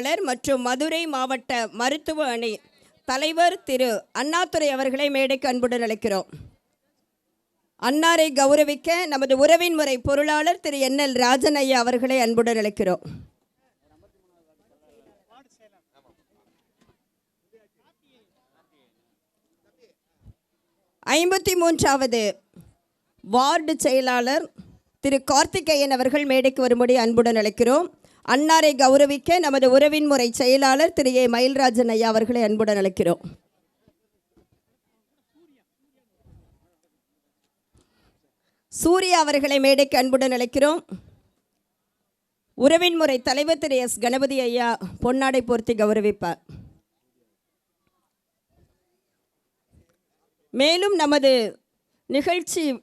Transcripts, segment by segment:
பொறியாளர் மற்றும் மதுரை மாவட்ட மருத்துவ அணி தலைவர் திரு அண்ணாதுரை அவர்களை மேடைக்கு அன்புடன் அழைக்கிறோம். அன்னாரை கௌரவிக்க நமது உறவின் முறை பொருளாளர் திரு என் எல் ராஜன் அவர்களை அன்புடன் அழைக்கிறோம். ஐம்பத்தி மூன்றாவது வார்டு செயலாளர் திரு கார்த்திகேயன் அவர்கள் மேடைக்கு வரும்படி அன்புடன் அழைக்கிறோம். அன்னாரை கௌரவிக்க நமது உறவின் முறை செயலாளர் திரு ஏ மயில்ராஜன் ஐயா அவர்களை அன்புடன் அழைக்கிறோம். சூர்யா அவர்களை மேடைக்கு அன்புடன் அழைக்கிறோம். உறவின் முறை தலைவர் திரு எஸ் கணபதி ஐயா பொன்னாடை போர்த்தி கௌரவிப்பார். மேலும் நமது நிகழ்ச்சி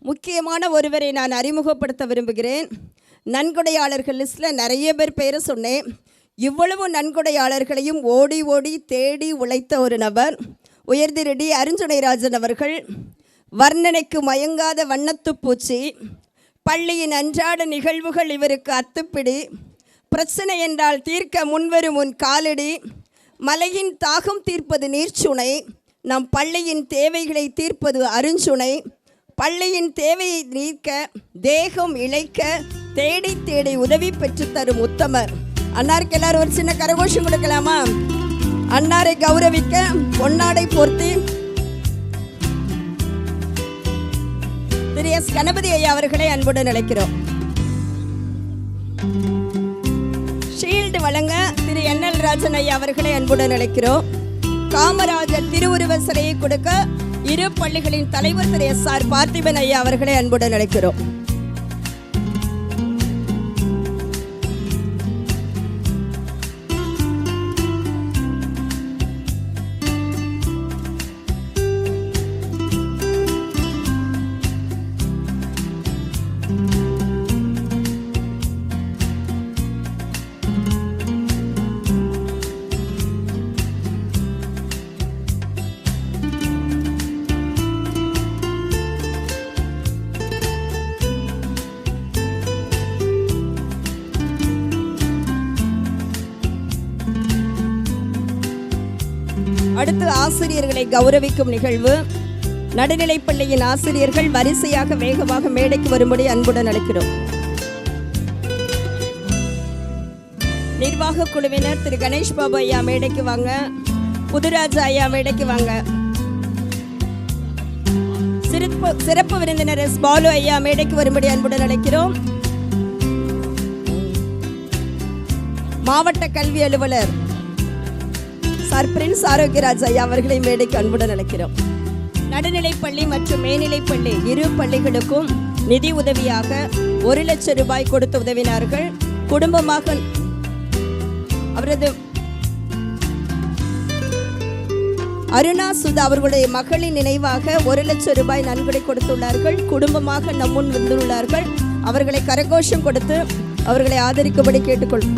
முக்கியமான ஒருவரை நான் அறிமுகப்படுத்த விரும்புகிறேன். நன்கொடையாளர்கள் லிஸ்ட்டில் நிறைய பேர் பேரை சொன்னேன். இவ்வளவு நன்கொடையாளர்களையும் ஓடி ஓடி தேடி உழைத்த ஒரு நபர் உயர்திரடி அருஞ்சுனைராஜன் அவர்கள். வர்ணனைக்கு மயங்காத வண்ணத்து பூச்சி பள்ளியின் அன்றாட நிகழ்வுகள் இவருக்கு அத்துப்பிடி பிரச்சனை என்றால் தீர்க்க முன்வரும் உன் காலடி மலையின் தாகம் தீர்ப்பது நீர்ச்சுனை நம் பள்ளியின் தேவைகளை தீர்ப்பது அருஞ்சுனை பள்ளியின் தேவையை நீக்க தேகம் இழைக்க தேடி தேடி உதவி பெற்று தரும் உத்தமர். அன்னாருக்கு எல்லாரும் ஒரு சின்ன கரகோஷம் கொடுக்கலாமா? அன்னாரை கௌரவிக்க பொன்னாடை போர்த்தி. திரு எஸ் கணபதி ஐயா அவர்களை அன்புடன் அழைக்கிறோம். ஷீல்டு வழங்க திரு என் எல் ராஜன் ஐயா அவர்களை அன்புடன் அழைக்கிறோம். காமராஜர் திருவுருவ சிலையை கொடுக்க இரு பள்ளிகளின் தலைவர் திரு எஸ் ஆர் பார்த்திபன் ஐயா அவர்களை அன்புடன் அழைக்கிறோம். கௌரவிக்கும் நிகழ்வு. நடுநிலைப்பள்ளியின் ஆசிரியர்கள் வரிசையாக வேகமாக மேடைக்கு வரும்படி அன்புடன் அழைக்கிறோம். நிர்வாக குழுவினர் திரு. கணேஷ் பாபு ஐயா மேடைக்கு வாங்க. புதுராஜா ஐயா மேடைக்கு வாங்க. சிறப்பு சிறப்பு விருந்தினர் எஸ். பாலு ஐயா மேடைக்கு வரும்படி அன்புடன் அழைக்கிறோம். மாவட்ட கல்வி அலுவலர் சார் பிரின்ஸ் ஆரோக்கியராஜ் ஐயா அவர்களை மேடைக்கு அன்புடன் அழைக்கிறோம். நடுநிலைப்பள்ளி மற்றும் மேல்நிலைப்பள்ளி இரு பள்ளிகளுக்கும் நிதி உதவியாக ஒரு லட்சம் ரூபாய் கொடுத்து உதவினார்கள். குடும்பமாக அவரது அருணா சுதா அவர்களுடைய மகளின் நினைவாக ஒரு லட்சம் ரூபாய் நன்கொடை கொடுத்துள்ளார்கள். குடும்பமாக நம்முன் வந்துள்ளார்கள். அவர்களை கரகோஷம் கொடுத்து அவர்களை ஆதரிக்கும்படி கேட்டுக்கொள்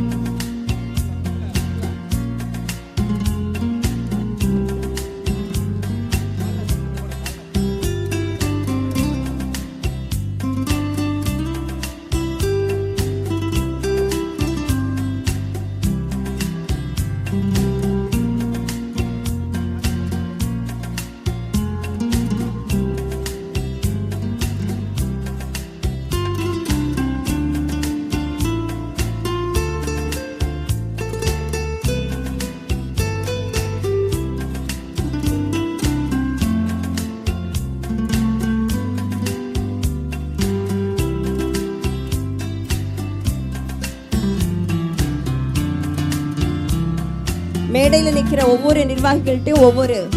இருக்கிற ஒவ்வொரு நிர்வாகிகள்கிட்டையும் ஒவ்வொரு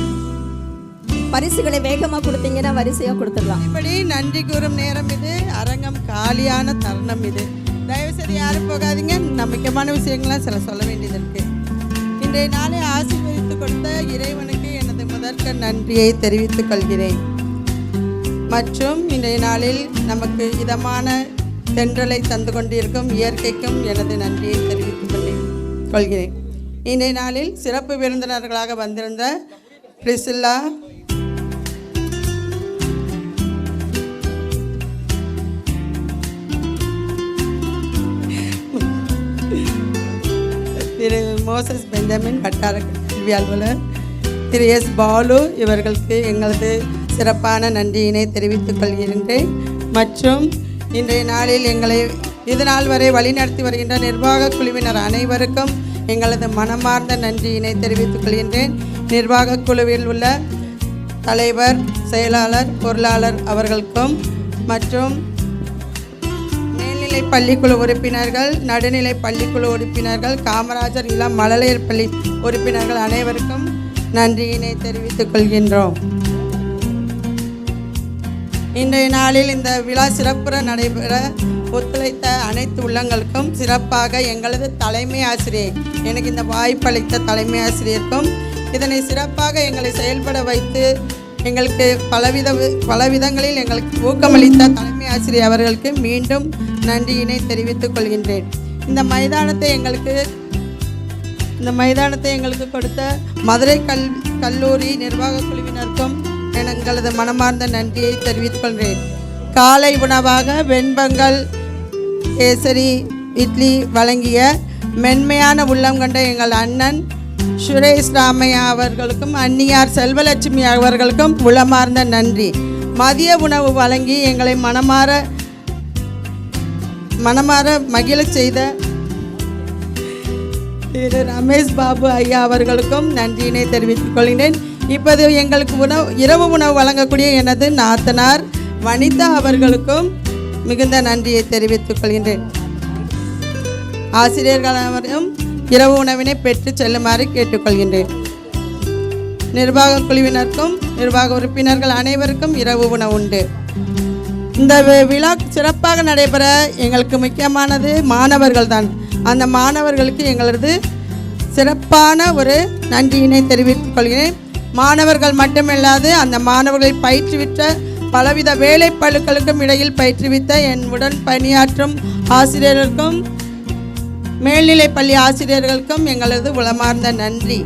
பரிசுகளை வேகமாக கொடுத்தீங்கன்னா வரிசையாக கொடுத்துடலாம். இப்படி நன்றி கூறும் நேரம் இது. அரங்கம் காலியான தருணம் இது. தயவு செய்து யாரும் போகாதீங்க. நம்பிக்கையான விஷயங்கள்லாம் சில சொல்ல வேண்டியது இருக்கு. இன்றைய நாளை ஆசீர்வதித்து கொடுத்த இறைவனுக்கு எனது முதற்க நன்றியை தெரிவித்துக் கொள்கிறேன். மற்றும் இன்றைய நாளில் நமக்கு இதமான தென்றலை தந்து கொண்டிருக்கும் இயற்கைக்கும் எனது நன்றியை தெரிவித்துக் கொள்ளி கொள்கிறேன். இன்றைய நாளில் சிறப்பு விருந்தினர்களாக வந்திருந்த பிரிசில்லா மோசஸ் பெஞ்சமின் வட்டார கல்வி அலுவலர் திரு எஸ் பாலு இவர்களுக்கு எங்களது சிறப்பான நன்றியினை தெரிவித்துக் கொள்கின்றேன். மற்றும் இன்றைய நாளில் எங்களை இது நாள் வரை வழிநடத்தி வருகின்ற நிர்வாக குழுவினர் அனைவருக்கும் எங்களது மனமார்ந்த நன்றியினை தெரிவித்துக் கொள்கின்றேன். நிர்வாக குழுவில் உள்ள தலைவர் செயலாளர் பொருளாளர் அவர்களுக்கும் மற்றும் மேல்நிலை பள்ளிக்குழு உறுப்பினர்கள் நடுநிலை பள்ளிக்குழு உறுப்பினர்கள் காமராஜர் இளம் மழலையர் பள்ளி உறுப்பினர்கள் அனைவருக்கும் நன்றியினை தெரிவித்துக் கொள்கின்றோம். இன்றைய நாளில் இந்த விழா சிறப்புற நடைபெற ஒத்துழைத்த அனைத்து உள்ளங்களுக்கும் சிறப்பாக எங்களது தலைமை ஆசிரியர் எனக்கு இந்த வாய்ப்பளித்த தலைமை ஆசிரியருக்கும் இதனை சிறப்பாக எங்களை செயல்பட வைத்து எங்களுக்கு பலவித பலவிதங்களில் எங்களுக்கு ஊக்கமளித்த தலைமை ஆசிரியர் அவர்களுக்கு மீண்டும் நன்றியினை தெரிவித்துக் கொள்கின்றேன். இந்த மைதானத்தை எங்களுக்கு இந்த மைதானத்தை எங்களுக்கு கொடுத்த மதுரை கல் கல்லூரி நிர்வாக குழுவினருக்கும் எங்களது மனமார்ந்த நன்றியை தெரிவித்துக் கொள்கிறேன். காலை உணவாக வெண்பங்கள் கேசரி இட்லி வழங்கிய மென்மையான உள்ளம் கொண்ட எங்கள் அண்ணன் சுரேஷ் ராமையா அவர்களுக்கும் அன்னியார் செல்வலட்சுமி அவர்களுக்கும் உளமார்ந்த நன்றி. மதிய உணவு வழங்கி எங்களை மனமாற மனமாற மகிழச் செய்த திரு ரமேஷ் பாபு ஐயா அவர்களுக்கும் நன்றியினை தெரிவித்துக் கொள்கிறேன். இப்போது எங்களுக்கு உணவு இரவு உணவு வழங்கக்கூடிய எனது நாத்தனார் வனிதா அவர்களுக்கும் மிகுந்த நன்றியை தெரிவித்துக் கொள்கின்றேன். ஆசிரியர்கள் அனைவரும் இரவு உணவினை பெற்று செல்லுமாறு கேட்டுக்கொள்கின்றேன். நிர்வாக குழுவினருக்கும் நிர்வாக உறுப்பினர்கள் அனைவருக்கும் இரவு உணவு உண்டு. இந்த விழா சிறப்பாக நடைபெற எங்களுக்கு முக்கியமானது மாணவர்கள் தான் அந்த மாணவர்களுக்கு எங்களது சிறப்பான ஒரு நன்றியினை தெரிவித்துக் கொள்கிறேன். மாணவர்கள் மட்டுமில்லாது அந்த மாணவர்களை பயிற்றுவித்த பலவித வேலைப்பளுக்களுக்கும் இடையில் பயிற்றுவித்த என் உடன் பணியாற்றும் ஆசிரியர்களுக்கும் மேல்நிலை பள்ளி ஆசிரியர்களுக்கும் எங்களது உளமார்ந்த நன்றி.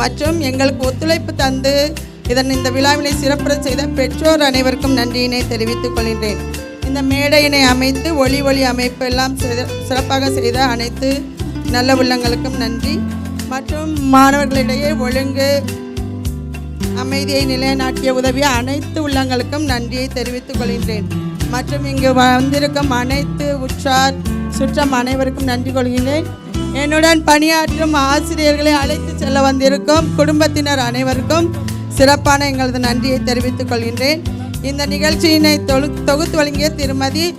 மற்றும் எங்களுக்கு ஒத்துழைப்பு தந்து இதன் இந்த விழாவினை சிறப்புற செய்த பெற்றோர் அனைவருக்கும் நன்றியினை தெரிவித்துக் கொள்கின்றேன். இந்த மேடையினை அமைத்து ஒளி ஒளி அமைப்பு எல்லாம் சிறப்பாக செய்த அனைத்து நல்ல உள்ளங்களுக்கும் நன்றி. மற்றும் மாணவர்களிடையே ஒழுங்கு அமைதியை நிலைநாட்டிய உதவிய அனைத்து உள்ளங்களுக்கும் நன்றியை தெரிவித்துக் கொள்கின்றேன். மற்றும் இங்கு வந்திருக்கும் அனைத்து உற்றார் சுற்றம் அனைவருக்கும் நன்றி கொள்கின்றேன். என்னுடன் பணியாற்றும் ஆசிரியர்களை அழைத்து செல்ல வந்திருக்கும் குடும்பத்தினர் அனைவருக்கும் சிறப்பான எங்களது நன்றியை தெரிவித்துக் கொள்கின்றேன். இந்த நிகழ்ச்சியினை தொழு தொகுத்து வழங்கிய திருமதி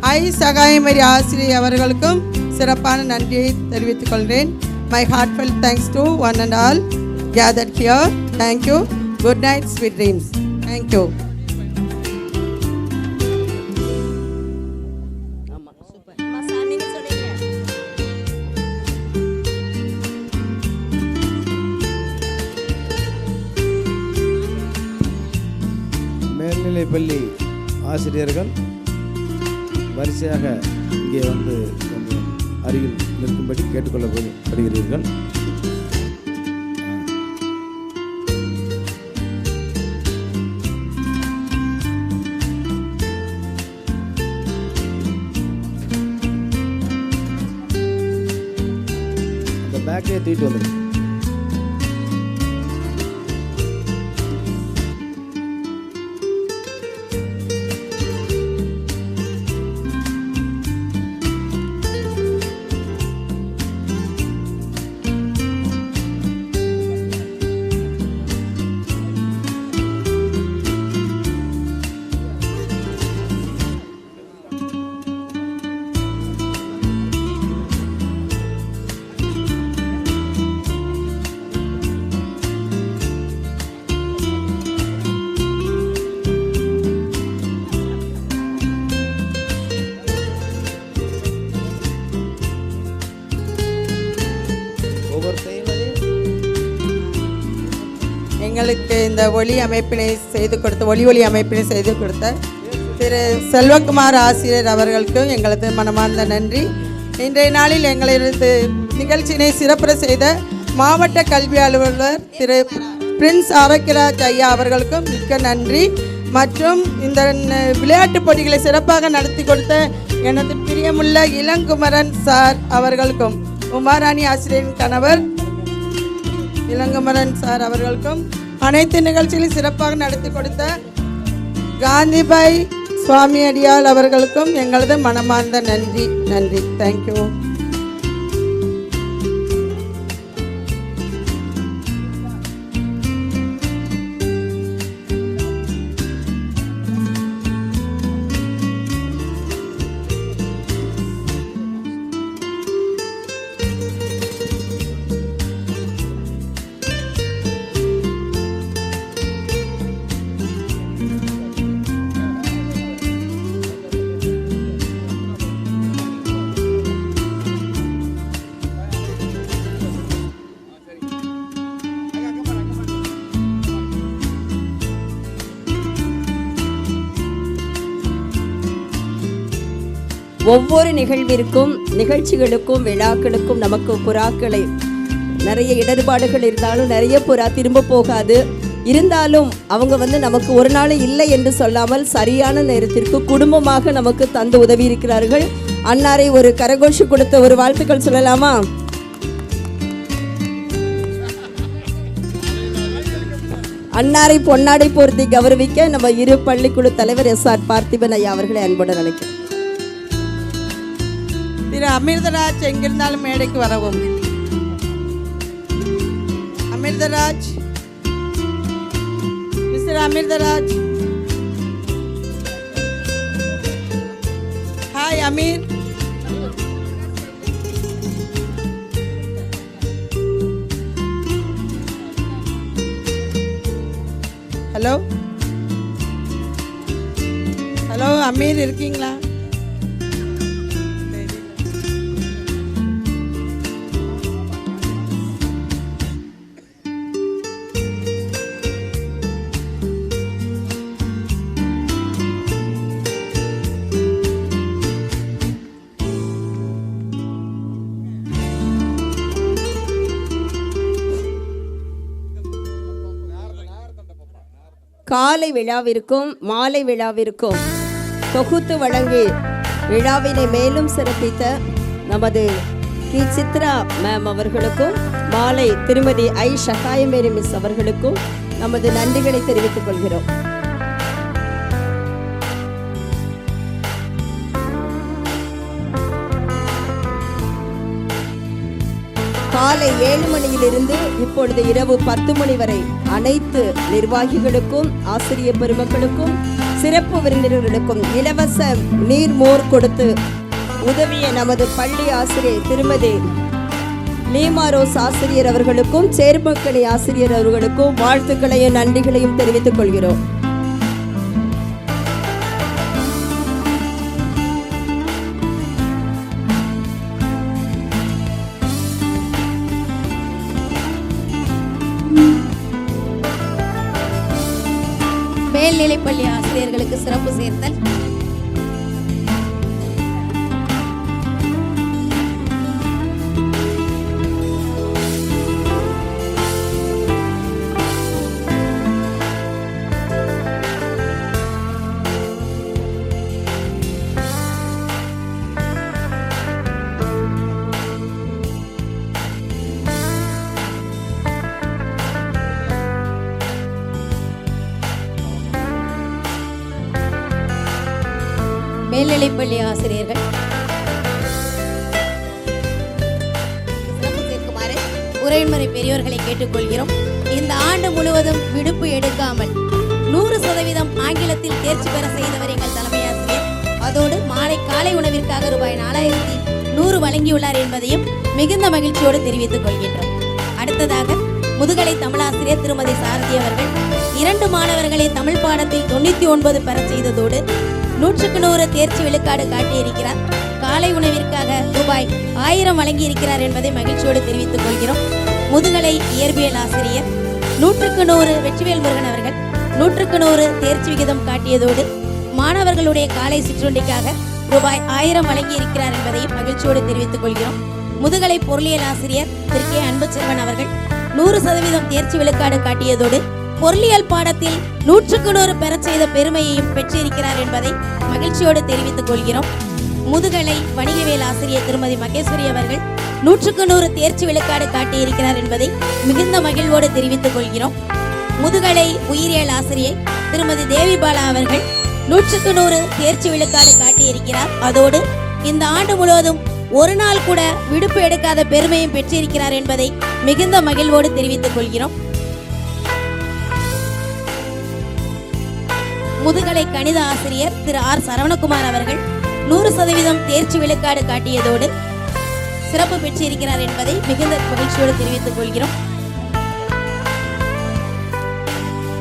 ஐ. சகாயமரி ஆசிரியர் அவர்களுக்கும் சிறப்பான நன்றியை தெரிவித்துக் கொள்கிறேன். My heartfelt thanks to one and all gather here Thank you. Good night, sweet dreams. Thank you. மேல்நிலைப்பள்ளி ஆசிரியர்கள் வரிசையாக இங்கே வந்து கொஞ்சம் அருகில் நிற்கும்படி கேட்டுக்கொள்ளப்படுகிறீர்கள் இந்த ஒளி அமைப்பினை செய்து கொடுத்த ஒளி ஒளி அமைப்பினை செய்து கொடுத்த திரு செல்வகுமார் ஆசிரியர் அவர்களுக்கும் எங்களது மனமார்ந்த நன்றி. இன்றைய நாளில் எங்களது நிகழ்ச்சியினை சிறப்புற செய்த மாவட்ட கல்வி அலுவலர் திரு பிரின்ஸ் ஆரோக்கியராஜ் ஐயா அவர்களுக்கும் மிக்க நன்றி. மற்றும் இந்த விளையாட்டுப் போட்டிகளை சிறப்பாக நடத்தி கொடுத்த எனது பிரியமுள்ள இளங்குமரன் சார் அவர்களுக்கும் உமாராணி ஆசிரியரின் கணவர் இளங்குமரன் சார் அவர்களுக்கும் அனைத்து நிகழ்ச்சிகளையும் சிறப்பாக நடத்தி கொடுத்த காந்திபாய் சுவாமி அடியாள் அவர்களுக்கும் எங்களது மனமார்ந்த நன்றி நன்றி. தேங்க்யூ ஒவ்வொரு நிகழ்விற்கும் நிகழ்ச்சிகளுக்கும் விழாக்களுக்கும் நமக்கு புறாக்களை நிறைய இடர்பாடுகள் இருந்தாலும் நிறைய புறா திரும்ப போகாது. இருந்தாலும் அவங்க வந்து நமக்கு ஒரு நாள் இல்லை என்று சொல்லாமல் சரியான நேரத்திற்கு குடும்பமாக நமக்கு தந்து உதவி இருக்கிறார்கள். அன்னாரை ஒரு கரகோஷி கொடுத்த ஒரு வாழ்த்துக்கள் சொல்லலாமா? அன்னாரை பொன்னாடை போர்த்தி கௌரவிக்க நம்ம இரு பள்ளிக்குழு தலைவர் எஸ் ஆர் பார்த்திபன் ஐயா அவர்களை அன்புடன் அழைக்கிறோம். அமிர்தராஜ் எங்கிருந்தாலும் மேடைக்கு வரவும் Amirtharaj. Mister Amirtharaj. Hi Amir. Hello. Hello Amir இருக்கீங்களா? காலை விழாவிற்கும் மாலை விழாவிற்கும் தொகுத்து வழங்கி விழாவினை மேலும் சிறப்பித்த நமது கி. சித்ரா மேம் அவர்களுக்கும் மாலை திருமதி ஐ. ஷகாயமேரி மிஸ் அவர்களுக்கும் நமது நன்றிகளை தெரிவித்துக் கொள்கிறோம். காலை ஏழு மணியிலிருந்து இப்பொழுது இரவு பத்து மணி வரை அனைத்து நிர்வாகிகளுக்கும் ஆசிரியர் பெருமக்களுக்கும் சிறப்பு விருந்தினர்களுக்கும் இலவச நீர் மோர் கொடுத்து உதவிய நமது பள்ளி ஆசிரியர் திருமதி லீமாரோஸ் ஆசிரியர் அவர்களுக்கும் சேர்மக்கணி ஆசிரியர் அவர்களுக்கும் வாழ்த்துக்களையும் நன்றிகளையும் தெரிவித்துக் கொள்கிறோம். பள்ளி ஆசிரியர்களுக்கு சிறப்பு சேர்த்தல். பள்ளி ஆசிரியர்கள். சிறப்பு சேர்க்குமாறு உரைமுறை பெரியோர்களை கேட்டுக்கொள்கிறோம். இந்த ஆண்டு முழுவதும் விடுப்பு எடுக்காமல் நூறு சதவீதம் ஆங்கிலத்தில் தேர்ச்சி பெற செய்தவர் எங்கள் தலைமை ஆசிரியர். அதோடு மாலை காலை உணவிற்காக ரூபாய் நாலாயிரத்தி நூறு வழங்கியுள்ளார் என்பதையும் மிகுந்த மகிழ்ச்சியோடு தெரிவித்துக் கொள்கின்றோம். அடுத்ததாக முதுகலை தமிழாசிரியர் திருமதி சாரதி அவர்கள் இரண்டு மாணவர்களை தமிழ் பாடத்தில் தொண்ணூத்தி ஒன்பது பெற செய்ததோடு நூற்றுக்கு நூறு தேர்ச்சி விழுக்காடு காட்டியிருக்கிறார். காலை உணவிற்காக ரூபாய் ஆயிரம் வழங்கியிருக்கிறார் என்பதை மகிழ்ச்சியோடு தெரிவித்துக் கொள்கிறோம். முதுகலை இயற்பியல் ஆசிரியர் நூற்றுக்கு நூறு வெற்றிவேல் முருகன் அவர்கள் நூற்றுக்கு நூறு தேர்ச்சி விகிதம் காட்டியதோடு மாணவர்களுடைய காலை சிற்றுண்டிக்காக ரூபாய் ஆயிரம் வழங்கி இருக்கிறார் என்பதையும் மகிழ்ச்சியோடு தெரிவித்துக் கொள்கிறோம். முதுகலை பொருளியல் ஆசிரியர் திரு கே அன்புச்செல்வன் அவர்கள் நூறு சதவீதம் தேர்ச்சி விழுக்காடு காட்டியதோடு பொருளியல் பாடத்தில் நூற்றுக்கு நூறு பெறச் செய்த பெருமையையும் பெற்றிருக்கிறார் என்பதை மகிழ்ச்சியோடு தெரிவித்துக் கொள்கிறோம். முதுகலை வணிகவியல் ஆசிரியர் திருமதி மகேஸ்வரி அவர்கள் நூற்றுக்கு நூறு தேர்ச்சி விழுக்காடு காட்டியிருக்கிறார் என்பதை மிகுந்த மகிழ்வோடு தெரிவித்துக் கொள்கிறோம். முதுகலை உயிரியல் ஆசிரியை திருமதி தேவி பாலா அவர்கள் நூற்றுக்கு நூறு தேர்ச்சி விழுக்காடு காட்டியிருக்கிறார். அதோடு இந்த ஆண்டு முழுவதும் ஒரு நாள் கூட விடுப்பு எடுக்காத பெருமையும் பெற்றிருக்கிறார் என்பதை மிகுந்த மகிழ்வோடு தெரிவித்துக் கொள்கிறோம். முதுகலை கணித ஆசிரியர் திரு ஆர். சரவணகுமார் அவர்கள் நூறு சதவீதம் தேர்ச்சி விழுக்காடு காட்டியதோடு சிறப்பு பெற்றிருக்கிறார் என்பதை மிகுந்த மகிழ்ச்சியோடு தெரிவித்துக் கொள்கிறோம்.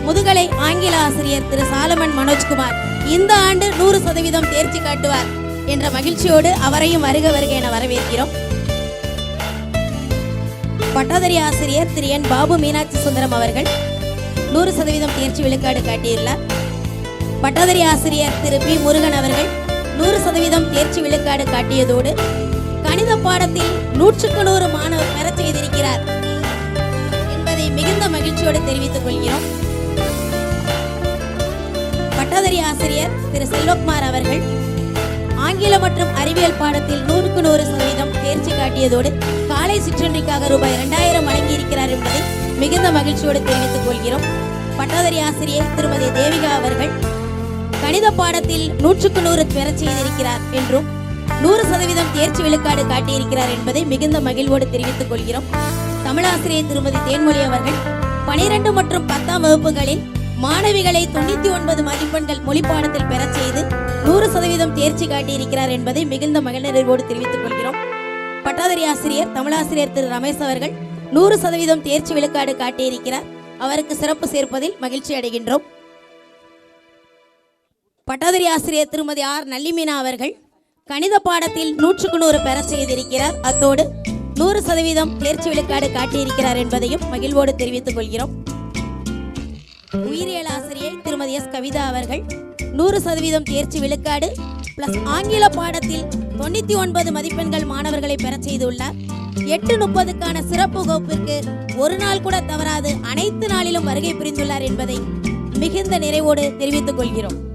முதுகலை ஆங்கில ஆசிரியர் திரு சாலமன் மனோஜ்குமார் இந்த ஆண்டு நூறு சதவீதம் தேர்ச்சி காட்டுவார் என்ற மகிழ்ச்சியோடு அவரையும் வருக வருக என வரவேற்கிறோம். பட்டதாரி ஆசிரியர் திரு என். பாபு மீனாட்சி சுந்தரம் அவர்கள் நூறு சதவீதம் தேர்ச்சி விழுக்காடு காட்டியுள்ளார். பட்டதாரி ஆசிரியர் திரு பி முருகன் அவர்கள் நூறு சதவீதம் தேர்ச்சி விழுக்காடு காட்டியதோடு கணித பாடத்தில் நூற்றுக்கு நூறு மாணவர் பெறச் செய்திருக்கிறார் என்பதை மிகுந்த மகிழ்ச்சியோடு தெரிவித்துக் கொள்கிறோம். பட்டதாரி ஆசிரியர் திரு செல்வகுமார் அவர்கள் ஆங்கிலம் மற்றும் அறிவியல் பாடத்தில் நூறுக்கு நூறு சதவீதம் தேர்ச்சி காட்டியதோடு காலை சிற்றுண்டிக்காக ரூபாய் இரண்டாயிரம் வழங்கியிருக்கிறார் என்பதை மிகுந்த மகிழ்ச்சியோடு தெரிவித்துக் கொள்கிறோம். பட்டதாரி ஆசிரியர் திருமதி தேவிகா அவர்கள் கணித பாடத்தில் நூற்றுக்கு நூறு பெறச் செய்திருக்கிறார் என்றும் நூறு சதவீதம் தேர்ச்சி விழுக்காடு காட்டியிருக்கிறார் என்பதை மிகுந்த மகிழ்வோடு தெரிவித்துக் கொள்கிறோம். தமிழாசிரியர் திருமதி தேன்மொழி அவர்கள் பனிரெண்டு மற்றும் பத்தாம் வகுப்புகளில் மாணவிகளை தொண்ணூத்தி ஒன்பது மதிப்பெண்கள் மொழிப்பாடத்தில் பெறச் செய்து நூறு சதவீதம் தேர்ச்சி காட்டியிருக்கிறார் என்பதை மிகுந்த மகிழ்நிறைவோடு தெரிவித்துக் கொள்கிறோம். பட்டாதாரி ஆசிரியர் தமிழாசிரியர் திரு. ரமேஷ் அவர்கள் நூறு சதவீதம் தேர்ச்சி விழுக்காடு காட்டியிருக்கிறார். அவருக்கு சிறப்பு சேர்ப்பதில் மகிழ்ச்சி அடைகின்றோம். பட்டாதாரி ஆசிரியர் திருமதி ஆர். நல்லிமீனா அவர்கள் கணித பாடத்தில் நூற்றுக்கு நூறு பெற செய்திருக்கிறார். அத்தோடு நூறு சதவீதம் தேர்ச்சி விழுக்காடு காட்டியிருக்கிறார் என்பதையும் மகிழ்வோடு தெரிவித்துக் கொள்கிறோம். உயிரியல் ஆசிரியை திருமதி எஸ். கவிதா அவர்கள் நூறு சதவீதம் தேர்ச்சி விழுக்காடு பிளஸ் ஆங்கில பாடத்தில் தொண்ணூத்தி ஒன்பது மதிப்பெண்கள் மாணவர்களை பெறச் செய்துள்ளார். எட்டு முப்பதுக்கான சிறப்பு வகுப்பிற்கு ஒரு நாள் கூட தவறாது அனைத்து நாளிலும் வருகை புரிந்துள்ளார் என்பதை மிகுந்த நிறைவோடு தெரிவித்துக் கொள்கிறோம்.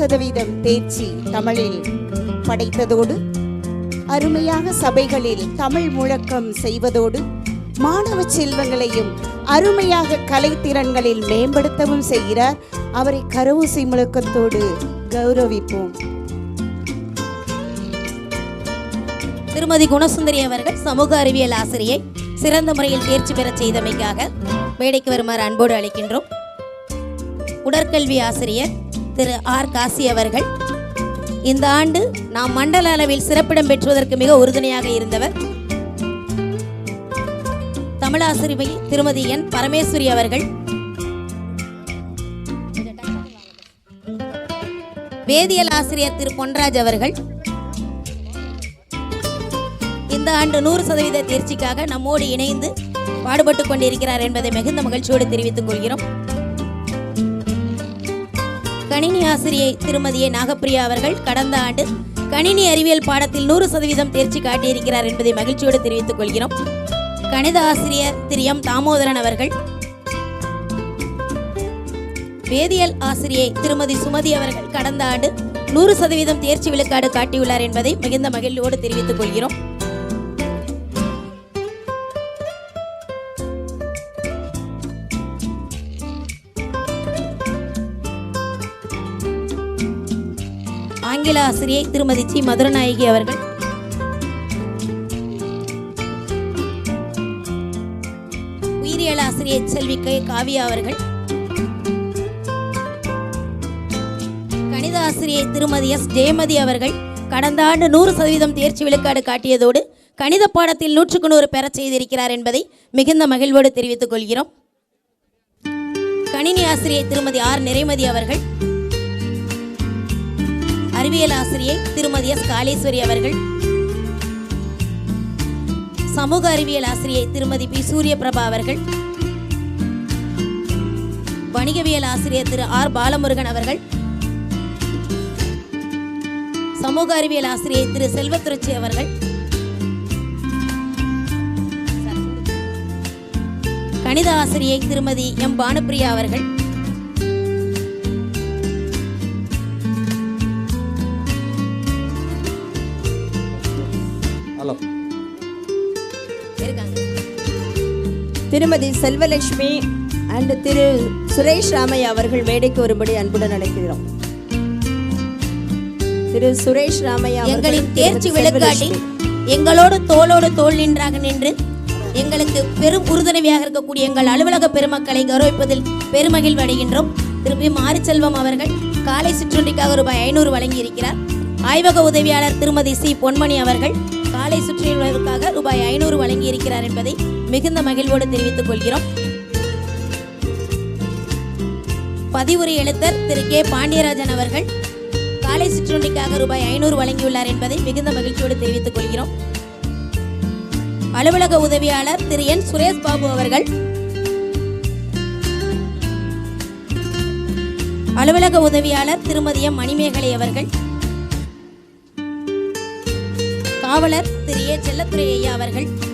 சதவீதம் தேர்ச்சி தமிழில் படைத்ததோடு அருமையாக சபைகளில் தமிழ் முழக்கம் செய்வதோடு மாணவ செல்வங்களையும் அருமையாக கலைத்திறன்களில் மேம்படுத்தவும் செய்கிறார். அவரை கரவூசி முழக்கத்தோடு கௌரவிப்போம். திருமதி குணசுந்தரி அவர்கள் சமூக அறிவியல் ஆசிரியை சிறந்த முறையில் தேர்ச்சி பெறச் செய்தமைக்காக மேடைக்கு வருமாறு அன்போடு அழைக்கின்றோம். உடற்கல்வி ஆசிரியர் திரு ஆர் காசி அவர்கள். இந்த ஆண்டு நாம் மண்டல அளவில் சிறப்பிடம் பெற்றுவதற்கு மிக உறுதுணையாக இருந்தவர். தமிழாசிரிமை திருமதி என். பரமேஸ்வரி அவர்கள். வேதியியல் ஆசிரியர் திரு. பொன்ராஜ் அவர்கள். இந்த ஆண்டு நூறு சதவீத தேர்ச்சிக்காக நம்மோடு இணைந்து பாடுபட்டு கொண்டிருக்கிறார் என்பதை மிகுந்த மகிழ்ச்சியோடு தெரிவித்துக் கொள்கிறோம். கணினி ஆசிரியை திருமதியை நாகப்பிரியா அவர்கள் கடந்த ஆண்டு கணினி அறிவியல் பாடத்தில் நூறு சதவீதம் தேர்ச்சி காட்டியிருக்கிறார் என்பதை மகிழ்ச்சியோடு தெரிவித்துக் கொள்கிறோம். கணித ஆசிரியர் திரு எம் தாமோதரன் அவர்கள் வேதியியல் ஆசிரியை திருமதி சுமதி அவர்கள் கடந்த ஆண்டு நூறு சதவீதம் தேர்ச்சி விழுக்காடு காட்டியுள்ளார் என்பதை மிகுந்த மகிழ்வோடு தெரிவித்துக் கொள்கிறோம். ஆங்கில ஆசிரியை திருமதி சி. மதுரநாயகி அவர்கள். உயிரியல் ஆசிரியை செல்வி கே. காவியா அவர்கள். கணித ஆசிரியை திருமதி எஸ். ஜெயமதி அவர்கள். கடந்த ஆண்டு நூறு சதவீதம் தேர்ச்சி விழுக்காடு காட்டியதோடு கணித பாடத்தில் நூற்றுக்கு நூறு பெறச் செய்திருக்கிறார் என்பதை மிகுந்த மகிழ்வோடு தெரிவித்துக் கொள்கிறோம். கணினி ஆசிரியை திருமதி ஆர். நிறைமதி அவர்கள். அறிவியல் ஆசிரியை திருமதி எஸ். காலேஸ்வரி அவர்கள். சமூக அறிவியல் ஆசிரியை திருமதி பி. சூரிய பிரபா அவர்கள். வணிகவியல் ஆசிரியர் திரு. ஆர். பாலமுருகன் அவர்கள். சமூக அறிவியல் ஆசிரியை திரு. செல்வத்துரட்சி அவர்கள். கணித ஆசிரியை திருமதி எம். பானுப்பிரியா அவர்கள். திருமதி செல்வலட்சுமி அண்ட் திரு சுரேஷ் ராமையா அவர்கள் மேடைக்கு வரும்படி அன்புடன் அழைக்கிறோம். திரு சுரேஷ் ராமையா எங்களின் தேர்ச்சி விளக்காட்டி. எங்களோடு தோளோடு தோள் நின்றாக நின்று எங்களுக்கு பெரும் உறுதுணையாக இருக்கக்கூடிய எங்கள் அலுவலக பெருமக்களை கௌரவிப்பதில் பெருமகிழ்வு அடைகின்றோம். திருப்பி மாரிச்செல்வம் அவர்கள் காலை சிற்றுண்டிக்காக ரூபாய் ஐநூறு வழங்கியிருக்கிறார். ஆய்வக உதவியாளர் திருமதி சி பொன்மணி அவர்கள் காலை சுற்றுலாவிற்காக ரூபாய் ஐநூறு வழங்கியிருக்கிறார் என்பதை மிகுந்த மகிழ்வோடு தெரிவித்துக் கொள்கிறோம். பதிவுரை எழுத்தர் திரு கே. பாண்டியராஜன் அவர்கள் காலை சிற்றுண்டிக்காக ரூபாய் ஐநூறு வழங்கியுள்ளார் என்பதை மிகுந்த மகிழ்ச்சியோடு தெரிவித்துக் கொள்கிறோம். அலுவலக உதவியாளர் திரு என். சுரேஷ் பாபு அவர்கள் அலுவலக உதவியாளர் திருமதி எம். மணிமேகலை அவர்கள் காவலர் திரு ஏ. செல்லத்துறை ஐயா அவர்கள்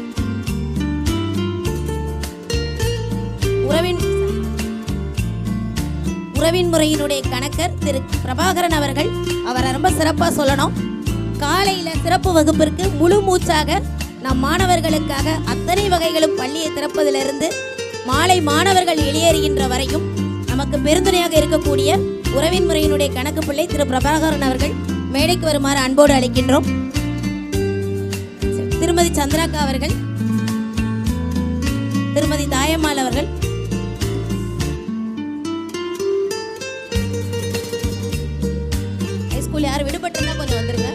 உறவின் முறையினுடைய கணக்கர் திரு பிரபாகரன் அவர்கள். அவரை ரொம்ப சிறப்பாக சொல்லணும். காலையில் சிறப்பு வகுப்பிற்கு முழு மூச்சாக நம் மாணவர்களுக்காக அத்தனை வகைகளும் பள்ளியை திறப்பதிலிருந்து மாலை மாணவர்கள் வெளியேறுகின்ற வரையும் நமக்கு பெருந்துணையாக இருக்கக்கூடிய உறவின் முறையினுடைய கணக்கு பிள்ளை திரு பிரபாகரன் அவர்கள் மேடைக்கு வருமாறு அன்போடு அழைக்கின்றோம். திருமதி சந்திராக்கா அவர்கள் திருமதி தாயம்மாள் அவர்கள் ஹைஸ்கூல் யார் விடுபட்டிருந்தா கொஞ்சம் வந்துருங்க.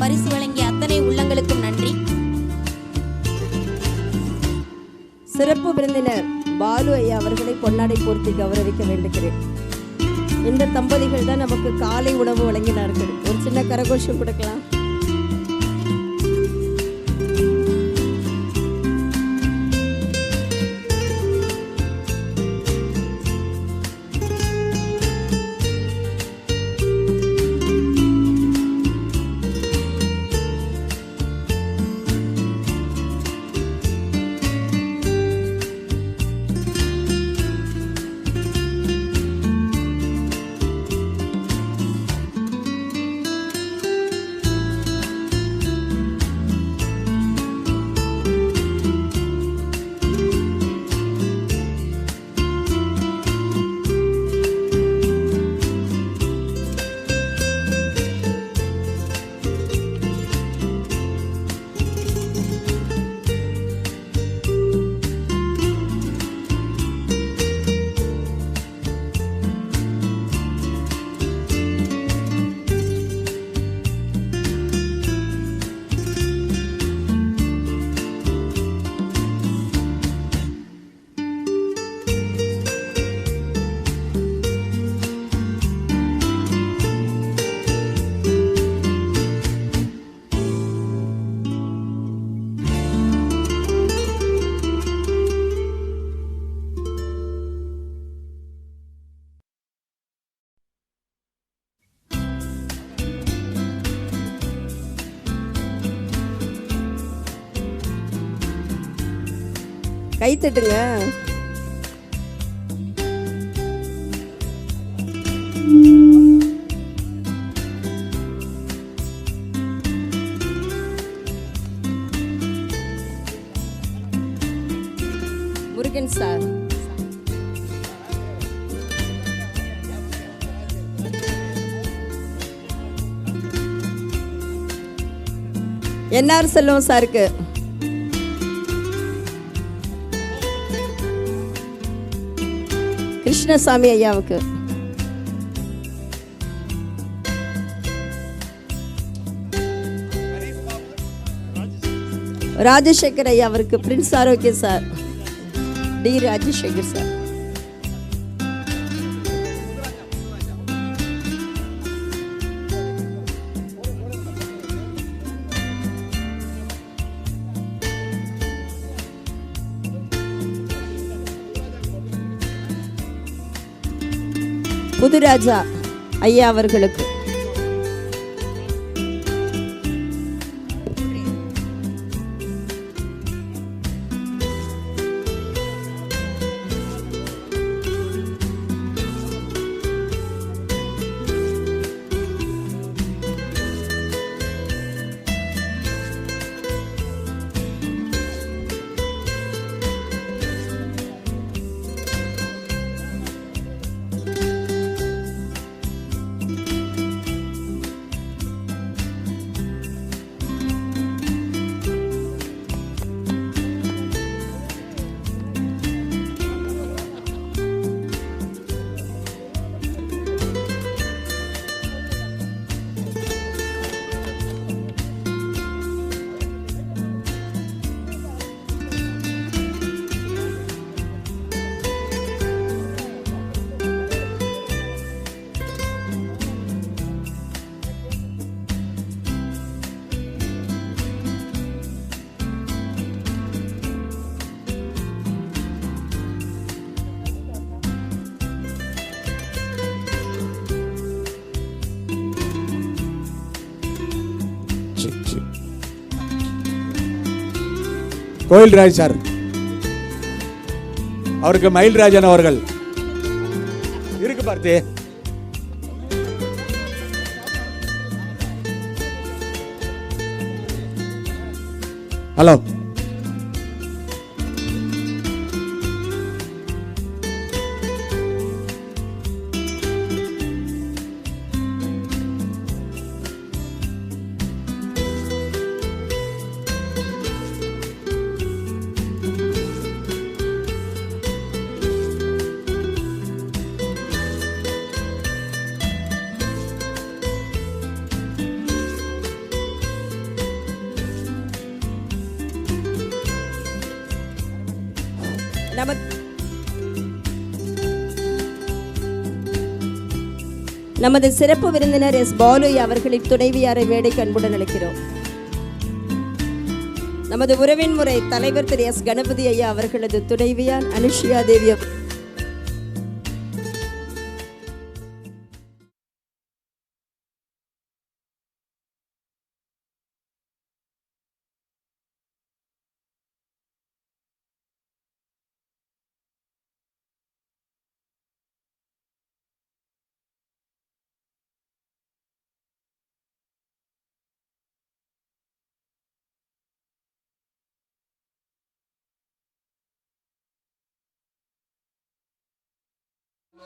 பரிசு வழங்கிய அத்தனை உள்ளங்களுக்கும் நன்றி. சிறப்பு விருந்தினர் பாலு ஐயா அவர்களை பொன்னாடை போர்த்தி கௌரவிக்க வேண்டுகிறேன். இந்த தம்பதிகள் தான் நமக்கு காலை உணவு வழங்கினார்கள். ஒரு சின்ன கரகோஷம் கொடுக்கலாம். கை தட்டுங்க. முருகன் சார். என்ஆர் செல்வம் சாருக்கு. கிருஷ்ணசாமி ஐயாவுக்கு. ராஜசேகர் ஐயா அவருக்கு Prince Arokia sir. T. Rajasekar sir. Muthuraja ஐயா அவர்களுக்கு. கோயில்ராஜ் சார். அவருக்கு மயில்ராஜன் அவர்கள். இருக்கு பார்த்து. ஹலோ. நமது சிறப்பு விருந்தினர் எஸ் பாலு அவர்களின் துணைவியாரை வேடைக்கு அன்புடன் அழைக்கிறோம். நமது உறவின் முறை தலைவர் திரு எஸ் கணபதி ஐயா அவர்களது துணைவியார் அனுஷியா தேவி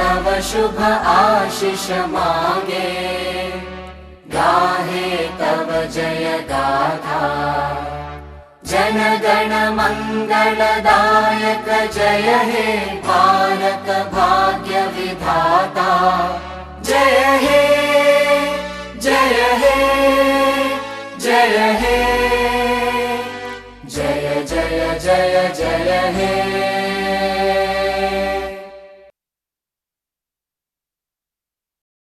तव शुभ आशिष मागे। गाहे तव जय गाथा। जनगण मङ्गलदायक जय हे भारत भाग्य विधाता। जय हे जय हे जय हे। जय जय जय जय हे